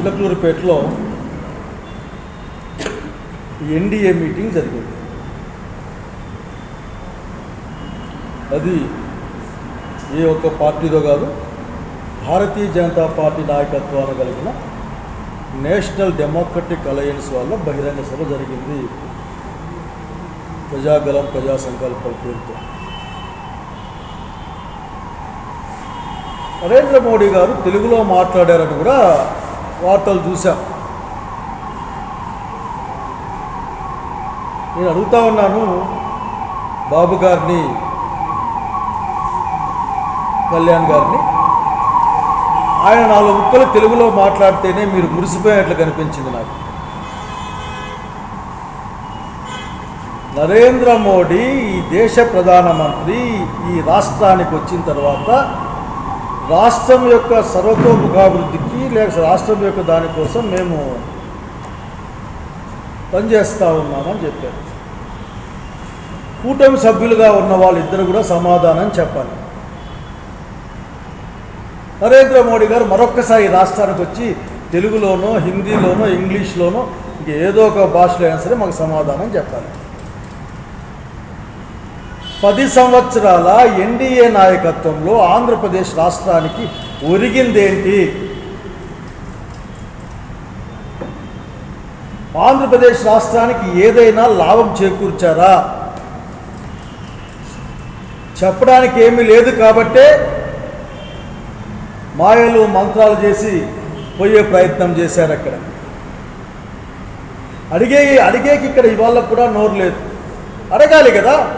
చిలకలూరుపేటలో NDA meeting జరిగింది. అది ఏ ఒక్క పార్టీలో కాదు భారతీయ జనతా పార్టీ నాయకత్వాన్ని కలిగిన నేషనల్ డెమోక్రటిక్ అలయన్స్ వల్ల బహిరంగ సభ జరిగింది. ప్రజాగలం ప్రజా సంకల్పం పేరుతో. నరేంద్ర మోడీ గారు తెలుగులో మాట్లాడారని కూడా వార్తలు చూశాం. నేను అడుగుతా ఉన్నాను బాబు గారిని కళ్యాణ్ గారిని. ఆయన నాలుగు ముక్కలు తెలుగులో మాట్లాడితేనే మీరు మురిసిపోయినట్లు కనిపించింది నాకు. నరేంద్ర మోడీ ఈ దేశ ప్రధానమంత్రి ఈ రాష్ట్రానికి వచ్చిన తర్వాత రాష్ట్రం యొక్క సర్వతోముఖాభివృద్ధికి లేక రాష్ట్రం యొక్క దానికోసం మేము పనిచేస్తూ ఉన్నామని చెప్పారు. కూటమి సభ్యులుగా ఉన్న వాళ్ళిద్దరు కూడా సమాధానం చెప్పాలి. నరేంద్ర మోడీ గారు మరొక్కసారి రాష్ట్రానికి వచ్చి తెలుగులోనో హిందీలోనో ఇంగ్లీష్లోనో ఇంక ఏదో ఒక భాషలో అయినా సరే మాకు సమాధానం చెప్పాలి. పది సంవత్సరాల ఎన్డీఏ నాయకత్వంలో ఆంధ్రప్రదేశ్ రాష్ట్రానికి ఒరిగిందేంటి? ఆంధ్రప్రదేశ్ రాష్ట్రానికి ఏదైనా లాభం చేకూర్చారా? చెప్పడానికి ఏమీ లేదు కాబట్టే మాయలు మంత్రాలు చేసి పోయే ప్రయత్నం చేశారు అక్కడ. అడిగే అడిగేకి ఇక్కడ ఇవాళ కూడా నోరు లేదు. అడగాలి కదా?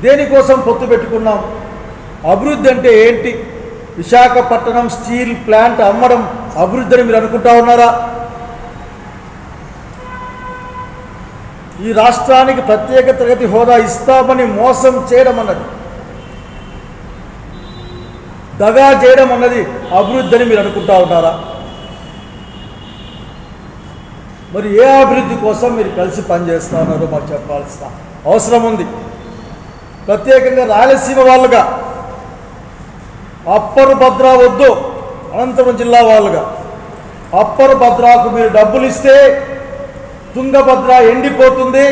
దేనికోసం పొత్తు పెట్టుకున్నాం? అభివృద్ధి అంటే ఏంటి? విశాఖపట్నం స్టీల్ ప్లాంట్ అమ్మడం అభివృద్ధి అని మీరు అనుకుంటా ఉన్నారా? ఈ రాష్ట్రానికి ప్రత్యేక తరగతి హోదా ఇస్తామని మోసం చేయడం అన్నది. దగా చేయడం అన్నది అభివృద్ధి అని మీరు అనుకుంటా ఉన్నారా? మరి ఏ అభివృద్ధి కోసం మీరు కలిసి పనిచేస్తా ఉన్నారో మాకు చెప్పాల్సిన అవసరం ఉంది. ప్రత్యేకంగా రాయలసీమ వాళ్ళుగా అప్పరు భద్ర వద్దు అనంతపురం జిల్లా వాళ్ళుగా. అప్పరు భద్రాకు మీరు డబ్బులు ఇస్తే తుంగభద్ర ఎండిపోతుంది.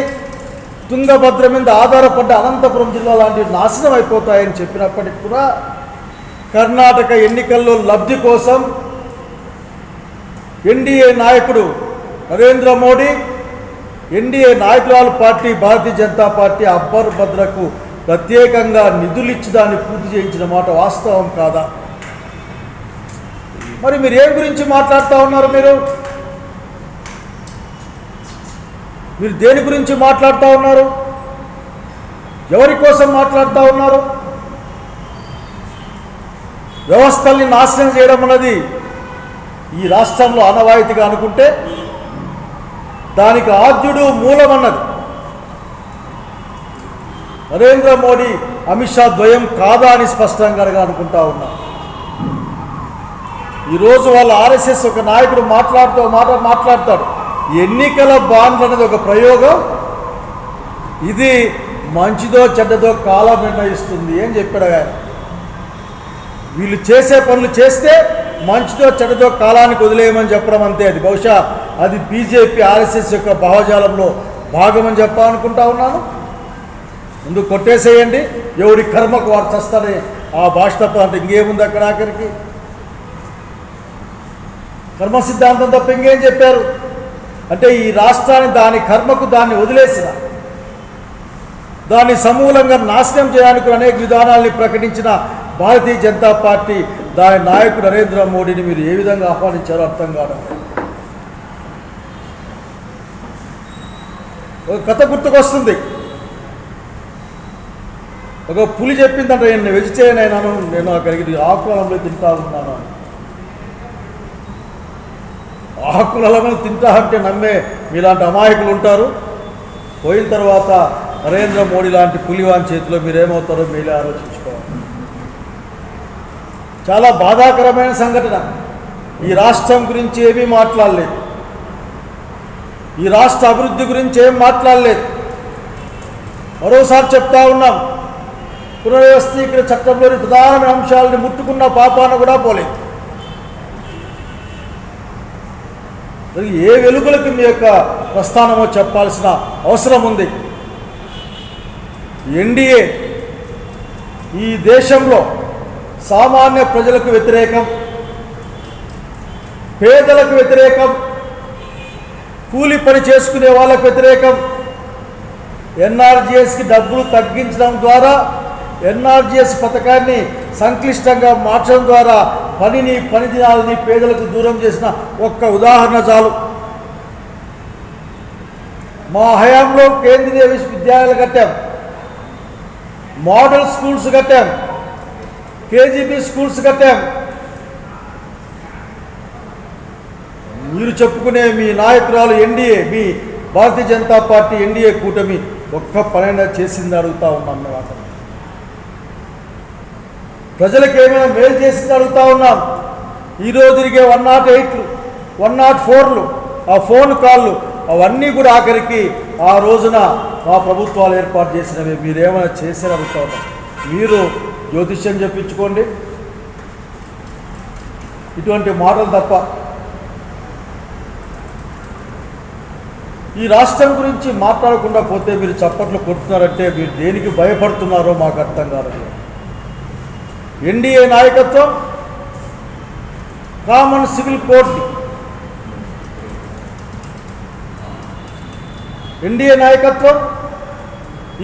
తుంగభద్ర మీద ఆధారపడ్డ అనంతపురం జిల్లా లాంటివి నాశనం అయిపోతాయని చెప్పినప్పటికి కూడా కర్ణాటక ఎన్నికల్లో లబ్ధి కోసం ఎన్డీఏ నాయకుడు నరేంద్ర మోడీ ఎన్డీఏ నాయకురాలు పార్టీ భారతీయ జనతా పార్టీ అబ్బర్ భద్రకు ప్రత్యేకంగా నిధులు ఇచ్చి దాన్ని పూర్తి చేయించిన మాట వాస్తవం కాదా? మరి మీరు ఏం గురించి మాట్లాడుతూ ఉన్నారు మీరు? మీరు దేని గురించి మాట్లాడుతూ ఉన్నారు? ఎవరి కోసం మాట్లాడుతూ ఉన్నారు? వ్యవస్థల్ని నాశనం చేయడం అన్నది ఈ రాష్ట్రంలో ఆనవాయితీగా అనుకుంటే దానికి ఆద్యుడు మూలమన్నది నరేంద్ర మోడీ అమిత్ షా ద్వయం కాదా అని స్పష్టంగా అనుకుంటా ఉన్నా. ఈరోజు వాళ్ళ ఆర్ఎస్ఎస్ ఒక నాయకుడు మాట్లాడుతూ మాట మాట్లాడతాడు. ఎన్నికల బాండ్లు అనేది ఒక ప్రయోగం. ఇది మంచిదో చెడ్డదో కాలం నిర్ణయిస్తుంది అని చెప్పాడు ఆయన. వీళ్ళు చేసే పనులు చేస్తే మంచితో చెడ్డతో కాలానికి వదిలేయమని చెప్పడం అంతే అది. బహుశా అది బీజేపీ ఆర్ఎస్ఎస్ యొక్క భావజాలంలో భాగమని చెప్పాలనుకుంటా ఉన్నాను. ముందు కొట్టేసేయండి. ఎవడి కర్మకు వారు చస్తాడే ఆ భాష తప్ప అంటే ఇంకేముంది అక్కడ ఆఖరికి? కర్మ సిద్ధాంతం తప్ప ఇంకేం చెప్పారు? అంటే ఈ రాష్ట్రాన్ని దాని కర్మకు దాన్ని వదిలేసిన దాన్ని సమూలంగా నాశనం చేయడానికి అనేక విధానాల్ని ప్రకటించిన భారతీయ జనతా పార్టీ దాని నాయకుడు నరేంద్ర మోడీని మీరు ఏ విధంగా ఆహ్వానించారో అర్థం కావడం ఒక కథ గుర్తుకొస్తుంది. ఒక పులి చెప్పిందంటే నేను వెజిటేరియన్ అయినాను నేను అక్కడికి ఆకులంలో తింటా ఉన్నాను అని. ఆకులలో తింటామంటే నమ్మే మీలాంటి అమాయకులు ఉంటారు. పోయిన తర్వాత నరేంద్ర మోడీ లాంటి పులివాన్ చేతిలో మీరేమవుతారో మీరే ఆలోచించుకోవాలి. చాలా బాధాకరమైన సంఘటన. ఈ రాష్ట్రం గురించి ఏమీ మాట్లాడలేదు. ఈ రాష్ట్ర అభివృద్ధి గురించి ఏం మాట్లాడలేదు. మరోసారి చెప్తా ఉన్నాం. పునర్వ్యవస్థీకరణ చట్టంలోని ప్రధానమైన అంశాలను ముట్టుకున్న పాపాన కూడా పోలేదు. ఏ వెలుగులకు మీ యొక్క ప్రస్థానమో చెప్పాల్సిన అవసరం ఉంది? ఎన్డీఏ ఈ దేశంలో సామాన్య ప్రజలకు వ్యతిరేకం పేదలకు వ్యతిరేకం కూలి పని చేసుకునే వాళ్ళకు వ్యతిరేకం ఎన్ఆర్జిఎస్కి డబ్బులు తగ్గించడం ద్వారా ఎన్ఆర్జిఎస్ పథకాన్ని సంక్లిష్టంగా మార్చడం ద్వారా పనిని పని దినాలని పేదలకు దూరం చేసిన ఒక్క ఉదాహరణ చాలు. మా హయాంలో కేంద్రీయ విశ్వవిద్యాలయాలు కట్టాం. మోడల్ స్కూల్స్ కట్టాం. కేజీబీ స్కూల్స్ కట్టాం. మీరు చెప్పుకునే మీ నాయకురాలు ఎన్డీఏ మీ భారతీయ జనతా పార్టీ ఎన్డీఏ కూటమి ఒక్క పనైనా చేసింది అడుగుతా ఉన్నాం మేము ప్రజలకు ఏమైనా మేలు చేసింది అడుగుతా ఉన్నాం. ఈరోజు తిరిగే వన్ నాట్ ఎయిట్లు వన్ నాట్ ఫోర్లు ఆ ఫోన్ కాళ్ళు అవన్నీ కూడా ఆఖరికి ఆ రోజున మా ప్రభుత్వాలు ఏర్పాటు చేసినవి. మీరు ఏమైనా చేశారు అడుగుతా ఉన్నాం. మీరు జ్యోతిష్యం చెప్పించుకోండి. ఇటువంటి మాటలు తప్ప ఈ రాష్ట్రం గురించి మాట్లాడకుండా పోతే మీరు చప్పట్లు కొడుతున్నారంటే మీరు దేనికి భయపడుతున్నారో మాకు అర్థం కాదండి ఎన్డీఏ నాయకత్వం కామన్ సివిల్ కోడ్ ఎన్డీఏ నాయకత్వం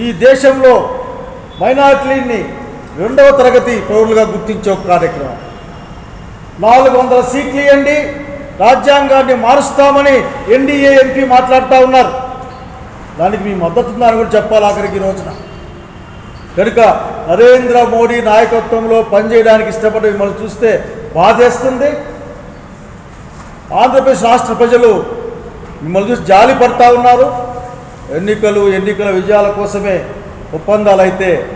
ఈ దేశంలో మైనార్టీని రెండవ తరగతి పౌరులుగా గుర్తించే ఒక కార్యక్రమం. నాలుగు వందల సీట్లు ఇవ్వండి రాజ్యాంగాన్ని మారుస్తామని ఎన్డీఏ ఎంపీ మాట్లాడుతూ ఉన్నారు. దానికి మీ మద్దతు ఉందని కూడా చెప్పాలి ఆఖరికి రోజున. కనుక నరేంద్ర మోడీ నాయకత్వంలో పనిచేయడానికి ఇష్టపడి మిమ్మల్ని చూస్తే బాధేస్తుంది. ఆంధ్రప్రదేశ్ రాష్ట్ర ప్రజలు మిమ్మల్ని చూసి జాలి పడతా ఉన్నారు. ఎన్నికలు ఎన్నికల విజయాల కోసమే ఒప్పందాలు అయితే